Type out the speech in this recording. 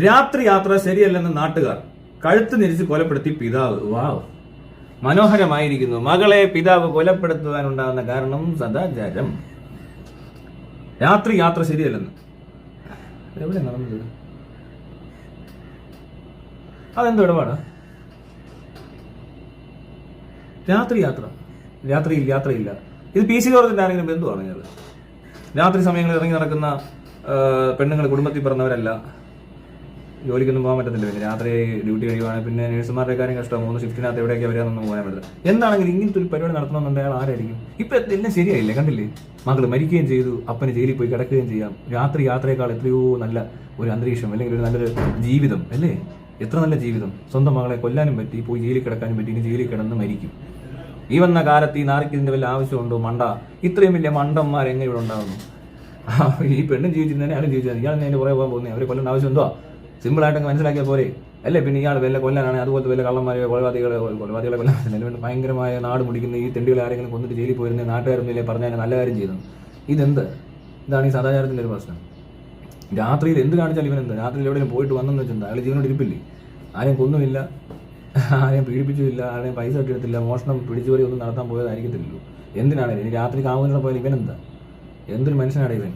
രാത്രി യാത്ര ശരിയല്ലെന്ന് നാട്ടുകാർ കഴുത്ത് നിരിച്ച് കൊലപ്പെടുത്തി പിതാവ്. വാവ്. മനോഹരമായിരിക്കുന്നു. മകളെ പിതാവ് കൊലപ്പെടുത്തുവാനുണ്ടാകുന്ന കാരണം സദാചാരം. രാത്രി യാത്ര ശരിയല്ലെന്ന്. എവിടെ നടന്നത്? അതെന്തോ ഇടപാടാ? രാത്രി യാത്ര. രാത്രിയിൽ യാത്രയില്ല. ഇത് പി സി ജോർജിന്റെ ആരെങ്കിലും ബന്ധു പറഞ്ഞത് രാത്രി സമയങ്ങളിൽ ഇറങ്ങി നടക്കുന്ന പെണ്ണുങ്ങൾ കുടുംബത്തിൽ പറഞ്ഞവരല്ല. ജോലിക്കൊന്നും പോകാൻ പറ്റത്തില്ല. പിന്നെ രാത്രി ഡ്യൂട്ടി കഴിയുവാണെങ്കിൽ പിന്നെ നഴ്സുമാരുടെ കാര്യം കഷ്ടമാണ് മൂന്ന് ഷിഫ്റ്റിനകത്ത് എവിടെയൊക്കെ വരാമെന്നൊന്നും പോകാൻ പറ്റില്ല എന്താണെങ്കിലും ഇങ്ങനത്തെ ഒരു പരിപാടി നടത്തണമെന്നുണ്ടെങ്കിൽ അയാൾ ആരായിരിക്കും? ഇപ്പൊ എല്ലാം ശരിയായില്ലേ? കണ്ടില്ലേ? മകൾ മരിക്കുകയും ചെയ്തു. അപ്പന് ജയിലിൽ പോയി കിടക്കുകയും ചെയ്യാം. രാത്രി യാത്രയേക്കാൾ എത്രയോ നല്ല ഒരു അന്തരീക്ഷം അല്ലെങ്കിൽ ഒരു നല്ലൊരു ജീവിതം അല്ലേ? എത്ര നല്ല ജീവിതം. സ്വന്തം മകളെ കൊല്ലാനും പറ്റി പോയി ജയിലിൽ കിടക്കാനും പറ്റി ഇനി ജയിലിൽ കിടന്ന് മരിക്കും. ഈ വന്ന കാലത്ത് ഈ നാറിക്ക് ഇതിന്റെ വല്ല ആവശ്യമുണ്ടോ? മണ്ട. ഇത്രയും വലിയ മണ്ടന്മാർ എങ്ങനെ ഇവിടെ ഉണ്ടാകുന്നു ഈ പെണ്ണും ജീവിച്ചിരുന്നതിനെ ആരും ജീവിച്ചത് ഇയാൾ അതിന്റെ പുറകെ പോകാൻ പോകുന്നത് അവരെ കൊല്ലേണ്ട ആവശ്യം എന്തോ സിമ്പിൾ ആയിട്ട് മനസ്സിലാക്കിയാൽ പോരെ. അല്ലേ? പിന്നെ ഇയാൾ വല്ല കൊല്ലാനാണ് അതുപോലത്തെ വല്ല കള്ളന്മാരെ കൊലപാതകളെ കൊലപാതകളെ കൊല്ലാൻ ഭയങ്കരമായ നാട് മുടിക്കുന്ന ഈ തെണ്ടികളെ ആരെങ്കിലും കൊന്നിട്ട് ജയിലിൽ പോയിരുന്ന നാട്ടുകാരൊന്നുമില്ലേ പറഞ്ഞാൽ നല്ല കാര്യം ചെയ്തു ഇതെന്ത്? ഇതാണ് ഈ സദാചാരത്തിന്റെ ഒരു പ്രശ്നം. രാത്രിയിൽ എന്ത് കാണിച്ചാൽ ഇവനെന്ത്? രാത്രിയിൽ എവിടെയും പോയിട്ട് വന്നെന്ന് വെച്ചാൽ അയാൾ ജീവനോട് ഇരിപ്പില്ലേ? ആരെയും കൊന്നുമില്ല. ആരെയും പീഡിപ്പിച്ചുമില്ല. ആരെയും പൈസ ഇട്ടെടുത്തില്ല മോഷണം പിടിച്ചുപറി ഒന്നും നടത്താൻ പോയതായിരിക്കത്തില്ലല്ലോ. എന്തിനാണ് ഇനി രാത്രി കാമുകനോട് പോയാൽ ഇവനെന്താ? എന്തൊരു മനുഷ്യനാണ് ഇവൻ?